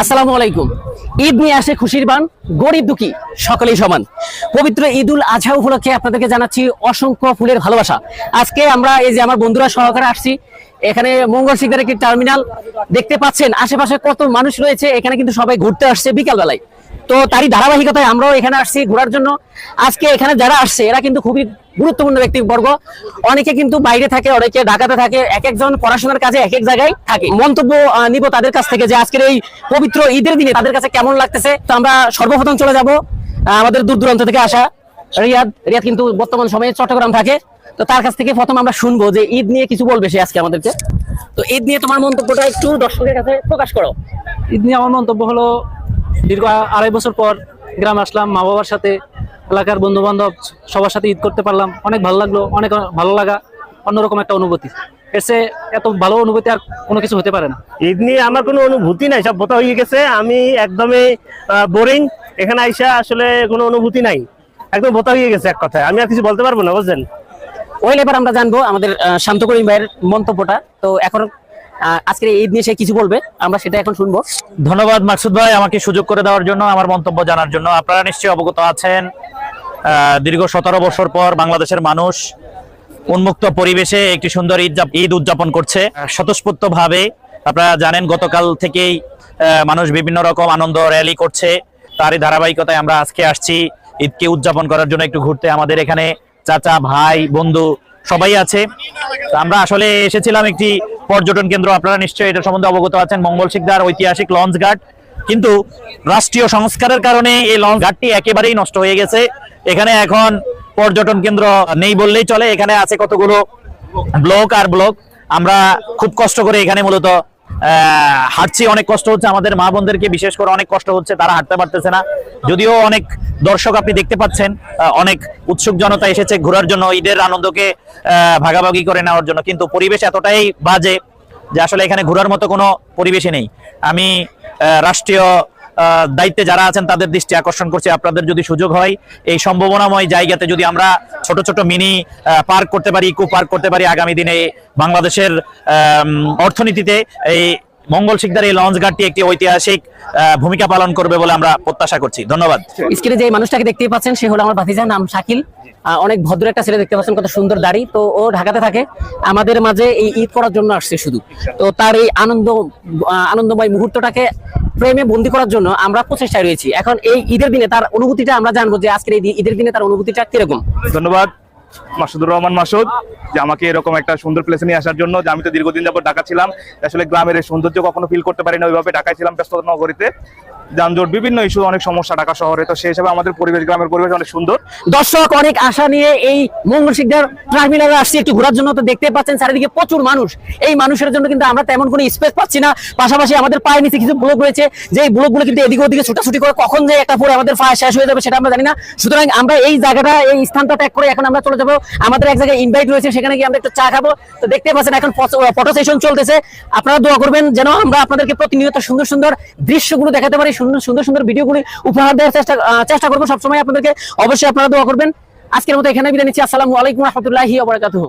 আসসালামু আলাইকুম। ঈদ নিয়ে আসে খুশির বান গরিব দুঃখী, সকলেই সমান। পবিত্র ঈদুল আজহা উপলক্ষে আপনাদেরকে জানাচ্ছি অসংখ্য ফুলের ভালোবাসা। আজকে আমরা এই যে আমার বন্ধুরা সহকারে আসছি, এখানে মঙ্গল শিখদের একটি টার্মিনাল, দেখতে পাচ্ছেন, আশেপাশে কত মানুষ রয়েছে, এখানে কিন্তু সবাই ঘুরতে আসছে বিকাল বেলায় তো তারই ধারাবাহিকতায় আমরাও এখানে আসছি ঘোরার জন্য। আজকে এখানে যারা আসছে, এরা কিন্তু খুবই গুরুত্বপূর্ণ ব্যক্তিবর্গ। অনেকে কিন্তু বাইরে থাকে, অনেকে ঢাকাতে থাকে, এক একজন পড়াশোনার কাজে এক এক জায়গায় থাকে। মন্তব্য নিব তাদের কাছ থেকে যে আজকের এই পবিত্র ঈদের দিনে তাদের কাছে কেমন লাগতেছে। তো আমরা সর্বপ্রথম চলে যাব আমাদের দূর দূরান্ত থেকে আসা রিয়াদ। রিয়াদ কিন্তু বর্তমান সময়ে চট্টগ্রাম থাকে। তো তার কাছ থেকে প্রথম আমরা শুনব যে ঈদ নিয়ে কিছু বলবে সে আজকে আমাদেরকে। তো ঈদ নিয়ে তোমার মন্তব্যটা একটু দর্শকের কাছে প্রকাশ করো। ঈদ নিয়ে আমার মন্তব্য হলো দীর্ঘ আড়াই বছর পর গ্রাম আসলাম মা বাবার সাথে এলাকার বন্ধু বান্ধব সবার সাথে ঈদ করতে পারলাম। অনেক ভালো লাগল অনেক ভালো লাগা অন্যরকম একটা অনুভূতি। এসে এত ভালো অনুভূতি আর কোনো কিছু হতে পারে না। ঈদ নিয়ে আমার কোনো অনুভূতি নাই সব বোতা হয়ে গেছে। আমি একদমই বোরিং এখানে আইসা আসলে কোনো অনুভূতি নাই। একদম বোতা হয়ে গেছে এক কথায়। আমি আর কিছু বলতে পারব না বুঝছেন? ওই এবার আমরা জানব আমাদের শান্ত করিম ভাইয়ের মন্তব্যটা। তো এখন আজকের এই নিয়ে সে কিছু বলবে, আমরা সেটা এখন শুনব। ধন্যবাদ মাকসুদ ভাই আমাকে সুযোগ করে দেওয়ার জন্য, আমার মন্তব্য জানার জন্য। আপনারা নিশ্চয়ই অবগত আছেন দীর্ঘ সতেরো বছর পর বাংলাদেশের মানুষ উন্মুক্ত পরিবেশে একটি সুন্দর ঈদ ঈদ উদযাপন করছে। স্বতঃস্ফূর্ত ভাবে আপনারা জানেন, গতকাল থেকেই মানুষ বিভিন্ন রকম আনন্দ র্যালি করছে। তারই ধারাবাহিকতায় আমরা আজকে আসছি ঈদকে উদযাপন করার জন্য একটু ঘুরতে। আমাদের এখানে চাচা, ভাই, বন্ধু সবাই আছে। আমরা আসলে এসেছিলাম একটি পর্যটন কেন্দ্র আপনারা নিশ্চয়ই এটা সম্বন্ধে অবগত আছেন। মঙ্গল শিকদার, ঐতিহাসিক লঞ্চ ঘাট। কিন্তু রাষ্ট্রীয় সংস্কারের কারণে এই লঞ্চ ঘাটটি একেবারেই নষ্ট হয়ে গেছে। এখানে এখন পর্যটন কেন্দ্র নেই বললেই চলে। এখানে আছে কতগুলো ব্লক আর ব্লক। আমরা খুব কষ্ট করে এখানে মূলত হাঁটছি। অনেক কষ্ট হচ্ছে। আমাদের মা বোনদেরকে বিশেষ করে অনেক কষ্ট হচ্ছে। তারা হাঁটতে পারতেছে না। যদিও অনেক দর্শক আপনি দেখতে পাচ্ছেন অনেক উৎসুক জনতা এসেছে ঘোরার জন্য, ঈদের আনন্দকে ভাগাভাগি করে নেওয়ার জন্য। কিন্তু পরিবেশ এতটাই বাজে যে আসলে এখানে ঘোরার মতো কোনো পরিবেশই নেই। আমি রাষ্ট্রীয় দায়িত্বে যারা আছেন তাদের দৃষ্টি আকর্ষণ করছি। আপনাদের যদি সুযোগ হয়, এই সম্ভাবনাময় জায়গাতে যদি আমরা ছোট ছোট মিনি পার্ক করতে পারি, ইকো পার্ক করতে পারি, আগামী দিনে বাংলাদেশের অর্থনীতিতে এই মঙ্গল শিকদার এই লঞ্চ ঘাটটি একটি ঐতিহাসিক ভূমিকা পালন করবে বলে আমরা প্রত্যাশা করছি। ধন্যবাদ। স্ক্রিনে যে মানুষটাকে দেখতেই পাচ্ছেন সে হলো আমার ভাতিজা নাম শাকিল। অনেক ভদ্র একটা ছেলে দেখতে পাচ্ছেন কত সুন্দর দাড়ি। তো ও ঢাকাতে থাকে। আমাদের মাঝে এই ঈদ করার জন্য আসছে শুধু। তো তার এই আনন্দ আনন্দময় মুহূর্তটাকে প্রেমে বন্দি করার জন্য আমরা প্রচেষ্টায় রয়েছি। এখন এই ঈদের দিনে তার অনুভূতিটা আমরা জানব যে আজকের এই ঈদের দিনে তার অনুভূতিটা কীরকম। ধন্যবাদ। মাসুদুর রহমান মাসুদ, যে আমাকে এরকম একটা সুন্দর প্লেসে নিয়ে আসার জন্য, যে আমি তো দীর্ঘদিন যাবত ঢাকা ছিলাম। আসলে গ্রামের সৌন্দর্য কখনো ফিল করতে পারি না ওইভাবে ঢাকায় ছিলাম ব্যস্ত নগরীতে। যানজট, বিভিন্ন ইস্যু অনেক সমস্যা ঢাকা শহরে। তো সেই হিসাবে আমাদের পরিবেশ, গ্রামের পরিবেশ অনেক সুন্দর। দর্শক, অনেক আশা নিয়ে এই টার্মিনালে আসছে। একটু ঘোরার জন্য তো দেখতে পাচ্ছেন, চারিদিকে প্রচুর মানুষ। এই মানুষের জন্য কিন্তু আমরা তেমন কোনো স্পেস পাচ্ছি না। পাশাপাশি আমাদের পায়ের নিচে কিছু ব্লক রয়েছে। যে ব্লকগুলো কিন্তু এদিকে ওদিকে ছুটাছুটি করে কখন যে একটা পরে আমাদের পায়ে শেষ হয়ে যাবে সেটা আমরা জানি না। সুতরাং আমরা এই জায়গাটা, এই স্থানটা ত্যাগ করে এখন আমরা চলে যাব। আমাদের এক জায়গায় ইনভাইট রয়েছে, সেখানে গিয়ে আমরা একটু চা খাব। তো দেখতে পাচ্ছেন, এখন ফটো সেশন চলতেছে। আপনারা দোয়া করবেন যেন আমরা আপনাদেরকে প্রতিনিয়ত সুন্দর সুন্দর দৃশ্যগুলো দেখাতে পারি, সুন্দর সুন্দর সুন্দর ভিডিওগুলি উপহার দেওয়ার চেষ্টা চেষ্টা করব সবসময় আপনাদেরকে। অবশ্যই আপনারা দোয়া করবেন। আজকের মতো এখানে বিদায় নিচ্ছি। আসসালামু আলাইকুম রহমতুল্লাহি